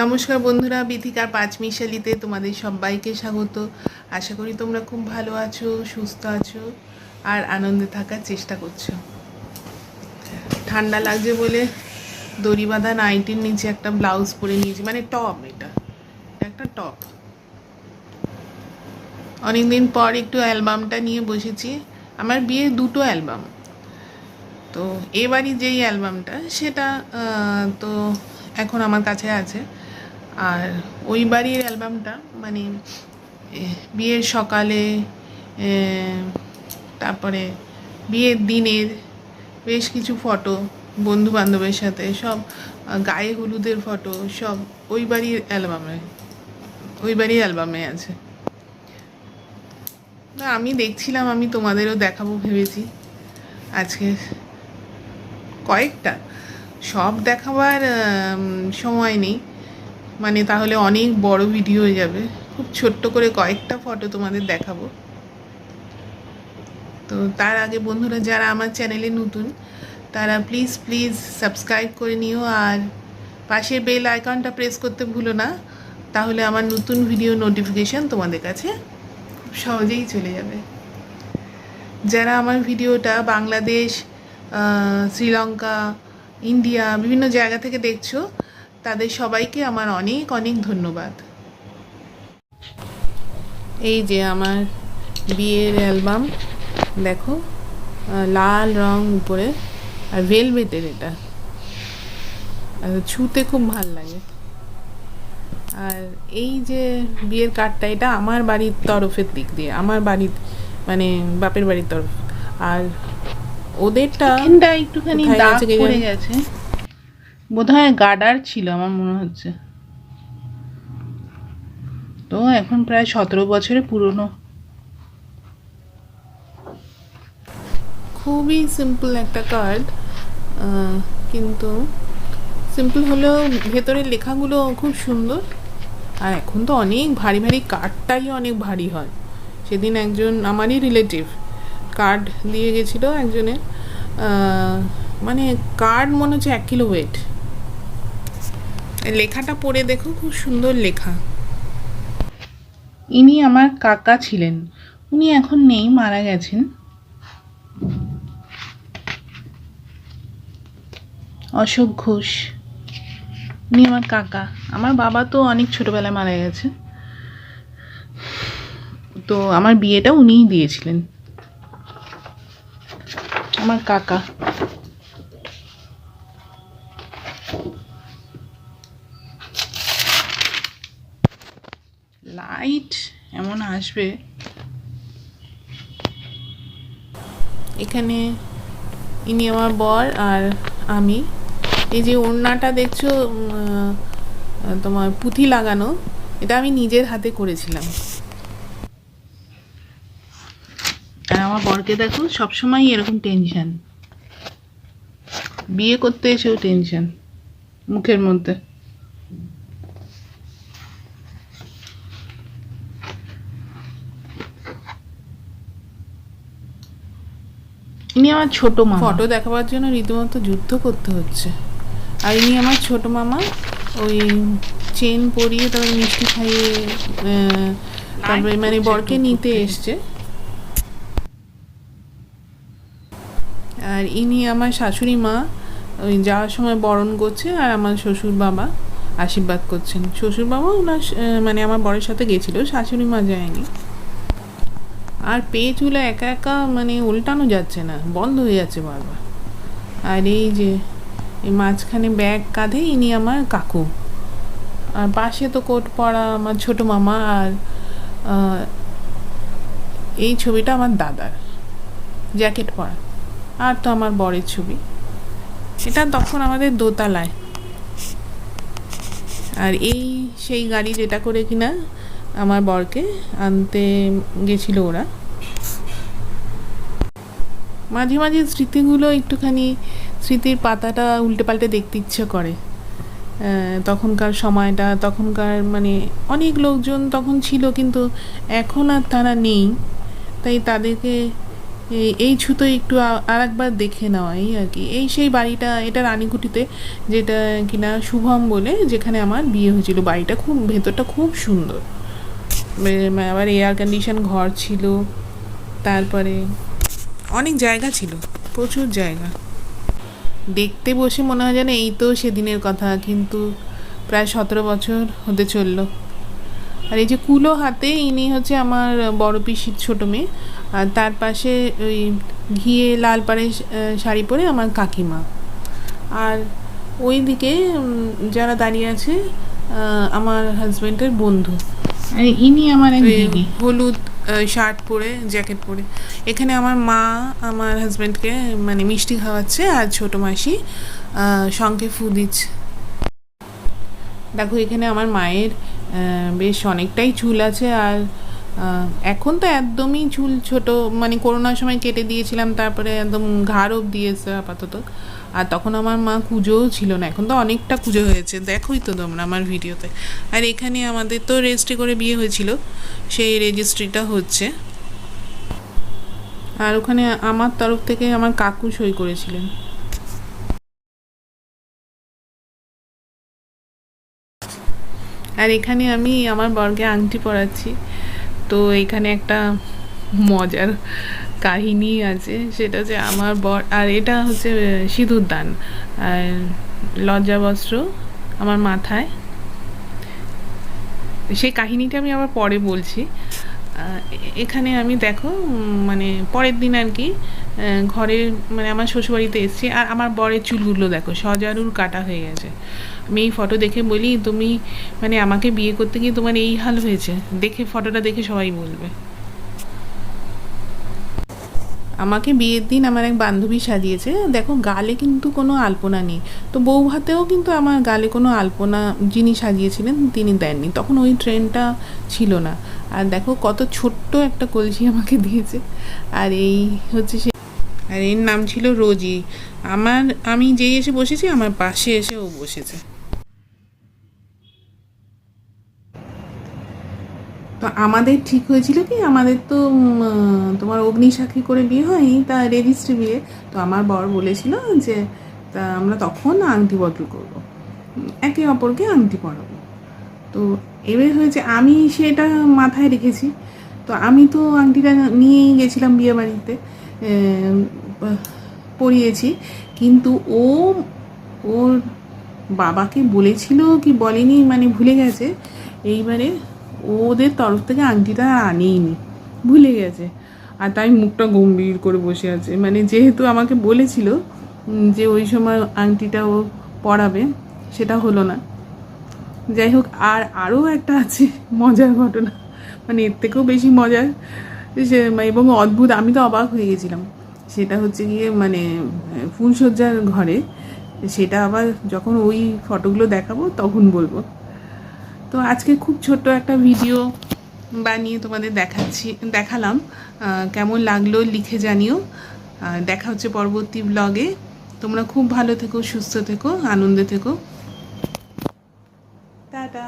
নমস্কার বন্ধুরা, বিথিকার পাঁচ মিশালিতে তোমাদের সবাইকে স্বাগত। আশা করি তোমরা খুব ভালো আছো, সুস্থ আছো, আর আনন্দে থাকার চেষ্টা করছ। ঠান্ডা লাগছে বলে দড়ি বাঁধা নাইটির নিচে একটা ব্লাউজ পরে নিয়েছি মানে টপ এটা, একটা টপ। অনেকদিন পর একটু অ্যালবামটা নিয়ে বসেছি, আমার বিয়ে দুটো অ্যালবাম। তো এবারই যেই অ্যালবামটা, সেটা তো এখন আমার কাছে আছে। আর ওই বাড়ির অ্যালবামটা মানে বিয়ের সকালে তারপরে বিয়ের দিনের বেশ কিছু ফটো বন্ধু বান্ধবের সাথে, সব গায়ে হলুদের ফটো, সব ওই বাড়ির অ্যালবামে, ওই বাড়ির অ্যালবামে আছে। না, আমি দেখছিলাম, আমি তোমাদেরও দেখাবো ভেবেছি। আজকে কয়েকটা, সব দেখাবার সময় নেই। মানে তাহলে অনেক বড় ভিডিও হয়ে যাবে। খুব ছোট্ট করে কয়েকটা ফটো তোমাদের দেখাবো। তো তার আগে বন্ধুরা, যারা আমার চ্যানেলে নতুন, তারা প্লিজ প্লিজ সাবস্ক্রাইব করে নিও। আর পাশে বেল আইকনটা প্রেস করতে ভুলো না, তাহলে আমার নতুন ভিডিও নোটিফিকেশান তোমাদের কাছে খুব সহজেই চলে যাবে। যারা আমার ভিডিওটা বাংলাদেশ শ্রীলঙ্কা, ইন্ডিয়া, বিভিন্ন জায়গা থেকে দেখছ তাদের সবাইকে আমার অনেক অনেক ধন্যবাদ। এই যে আমার বিয়ের অ্যালবাম দেখো লাল রং উপরে আর ভেলভেটের এটা। আর ছুতে খুব ভালো লাগে। আর এই যে বিয়ের কার্ডটা এটা আমার বাড়ির তরফের দিক দিয়ে আমার বাড়ির মানে বাপের বাড়ির তরফ। আর ওদেরটা একটুখানি কোথায় দাগ পড়ে গেছে। বোধহয় গার্ডার ছিল, আমার মনে হচ্ছে। তো এখন প্রায় সতেরো বছরের পুরনো। খুবই সিম্পল একটা কার্ড কিন্তু সিম্পল হলেও ভেতরের লেখাগুলো খুব সুন্দর। আর এখন তো অনেক ভারী ভারী কার্ডটাই অনেক ভারী হয়। সেদিন একজন, আমারই রিলেটিভ কার্ড দিয়ে গেছিল একজনের মানে কার্ড মনে হচ্ছে এক কিলো ওয়েট লেখাটা পড়ে দেখো, খুব সুন্দর লেখা। ইনি আমার কাকা ছিলেন। উনি এখন নেই, মারা গেছেন। অশোক ঘোষ। উনি আমার কাকা। আমার বাবা তো অনেক ছোটবেলায় মারা গেছে। তো আমার বিয়েটা উনিই দিয়েছিলেন। আমার কাকা। আসবে। এখানে ইনি আমার বর আর আমি। এই যে ওড়নাটা দেখছ তোমার পুঁথি লাগানো, এটা আমি নিজের হাতে করেছিলাম। আর আমার বরকে দেখো সবসময় এরকম টেনশন বিয়ে করতে এসেও টেনশন মুখের মধ্যে। ইনি আমার ছোট মা ফটো দেখাবার জন্য রীতিমতো যুদ্ধ করতে হচ্ছে। আর ইনি আমার ছোট মামা ওই চেন পরিয়ে তারপরে মিষ্টি খাইয়ে তারপরে মানে বরকে নিতে এসছে। আর ইনি আমার শাশুড়ি মা ওই যাওয়ার সময় বরণ করছে আর আমার শ্বশুর বাবা আশীর্বাদ করছেন। শ্বশুর বাবা ওনার মানে আমার বরের সাথে গেছিল শাশুড়ি মা যায়নি। আর পে চুলা একা একা মানে উল্টানো যাচ্ছে না, বন্ধ হয়ে যাচ্ছে বারবার। আর এই যে, এই মাঝখানে ব্যাগ কাঁধে ইনি আমার কাকু। আর পাশে তো কোট পরা আমার ছোট মামা আর এই ছবিটা আমার দাদার জ্যাকেট পরা। আর তো আমার বরের ছবি। এটা তখন আমাদের দোতলায়। আর এই সেই গাড়ি যেটা করে কিনা আমার বরকে আনতে গেছিল ওরা। মাঝে মাঝে স্মৃতিগুলো একটুখানি স্মৃতির পাতাটা উল্টে পাল্টে দেখতে ইচ্ছে করে। তখনকার সময়টা, তখনকার মানে অনেক লোকজন তখন ছিল কিন্তু এখন আর তারা নেই। তাই তাদেরকে এই ছুতো একটু আর একবার দেখে নেওয়া, এই আর কি। এই সেই বাড়িটা, এটা রানীকুটিতে, যেটা কিনা শুভম বলে, যেখানে আমার বিয়ে হয়েছিল। বাড়িটা খুব, ভেতরটা খুব সুন্দর। আবার এয়ার কন্ডিশন ঘর ছিল, তারপরে অনেক জায়গা ছিল, প্রচুর জায়গা। দেখতে বসে মনে হয় যেন এই তো সেদিনের কথা, কিন্তু প্রায় সতেরো বছর হতে চলল। আর এই যে কুলো হাতে, ইনি হচ্ছে আমার বড় পিসির ছোটো মেয়ে, আর তার পাশে ওই ঘিয়ে লাল পাড়ে শাড়ি পরে আমার কাকিমা। আর ওই দিকে যারা দাঁড়িয়ে আছে আমার হাজব্যান্ডের বন্ধু। আর ইনি আমার এক দিদি। হলুদ শার্ট পরে জ্যাকেট পরে। এখানে আমার মা আমার হাজব্যান্ডকে মানে মিষ্টি খাওয়াচ্ছে আর ছোটো মাসি সঙ্গে ফু দিচ্ছে। দেখো এখানে আমার মায়ের বেশ অনেকটাই চুল আছে আর এখন তো একদমই চুল ছোট মানে করোনার সময় কেটে দিয়েছিলাম, তারপরে একদম ঘাড় অব দিয়েছে আপাতত। আর তখন আমার মা কুজোও ছিল না, এখন তো অনেকটা কুজো হয়েছে। দেখোই তো তোমরা আমার ভিডিওতে। আর এখানে আমাদের তো রেজিস্ট্রি করে বিয়ে হয়েছিল, সেই রেজিস্ট্রিটা হচ্ছে। আর ওখানে আমার তরফ থেকে আমার কাকু সই করেছিলেন। আর এখানে আমি আমার বরকে আংটি পরাচ্ছি। তো এখানে একটা মজার কাহিনী আছে, সেটা যে আমার বর, আর এটা হচ্ছে সিঁদুর দান। আর লজ্জা বস্ত্র আমার মাথায়। সেই কাহিনীটা আমি আবার পরে বলছি। এখানে আমি দেখো মানে পরের দিন আর কি ঘরের মানে আমার শ্বশুরবাড়িতে এসেছি, আর আমার বরের চুলগুলো দেখো, সজারুর কাটা হয়ে গেছে। আমি এই ফটো দেখে বলি, তুমি মানে আমাকে বিয়ে করতে গিয়ে তোমার এই হাল হয়েছে? দেখে ফটোটা দেখে সবাই বলবে। আমাকে বিয়ের দিন আমার এক বান্ধবী সাজিয়েছে। দেখো, গালে কিন্তু কোনো আলপনা নেই। তো বউ ভাতেও কিন্তু আমার গালে কোনো আলপনা যিনি সাজিয়েছিলেন, তিনি দেননি। তখন ওই ট্রেনটা ছিল না। আর দেখো, কত ছোট্ট একটা কলসি আমাকে দিয়েছে। আর এই হচ্ছে সে আর এর নাম ছিল রোজি। আমার, আমি যেই এসে বসেছি, আমার পাশে এসে ও বসেছে। তো আমাদের ঠিক হয়েছিল কি? আমাদের তো তোমার অগ্নিসাক্ষী করে বিয়ে হয়নি তা রেজিস্ট্রি বিয়ে। তো আমার বর বলেছিল যে, তা আমরা তখন আংটি বদল করব। একে অপরকে আংটি পরাবো। তো এবার হয়েছে, আমি সেটা মাথায় রেখেছি। তো আমি তো আংটিটা নিয়েই গেছিলাম বিয়ে বাড়িতে। আহ, পরিয়েছি কিন্তু ও ওর বাবাকে বলেছিল কি বলেনি মানে ভুলে গেছে। এইবারে ওদের তরফ থেকে আংটিটা আনেইনি ভুলে গেছে। আর তাই মুখটা গম্ভীর করে বসে আছে। মানে যেহেতু আমাকে বলেছিল যে ওই সময় আংটিটা ও পরাবে সেটা হলো না। যাই হোক আর আরও একটা আছে মজার ঘটনা। মানে এর থেকেও বেশি মজার। এবং অদ্ভুত, আমি তো অবাক হয়ে গেছিলাম। সেটা হচ্ছে গিয়ে মানে ফুলসজ্জার ঘরে, সেটা আবার যখন ওই ফটোগুলো দেখাবো, তখন বলব। তো আজকে খুব ছোট্ট একটা ভিডিও বানিয়ে তোমাদের দেখাচ্ছি, দেখালাম। কেমন লাগল লিখে জানিও। দেখা হচ্ছে পরবর্তী ব্লগে তোমরা খুব ভালো থেকো, সুস্থ থেকো, আনন্দে থেকো। টাটা।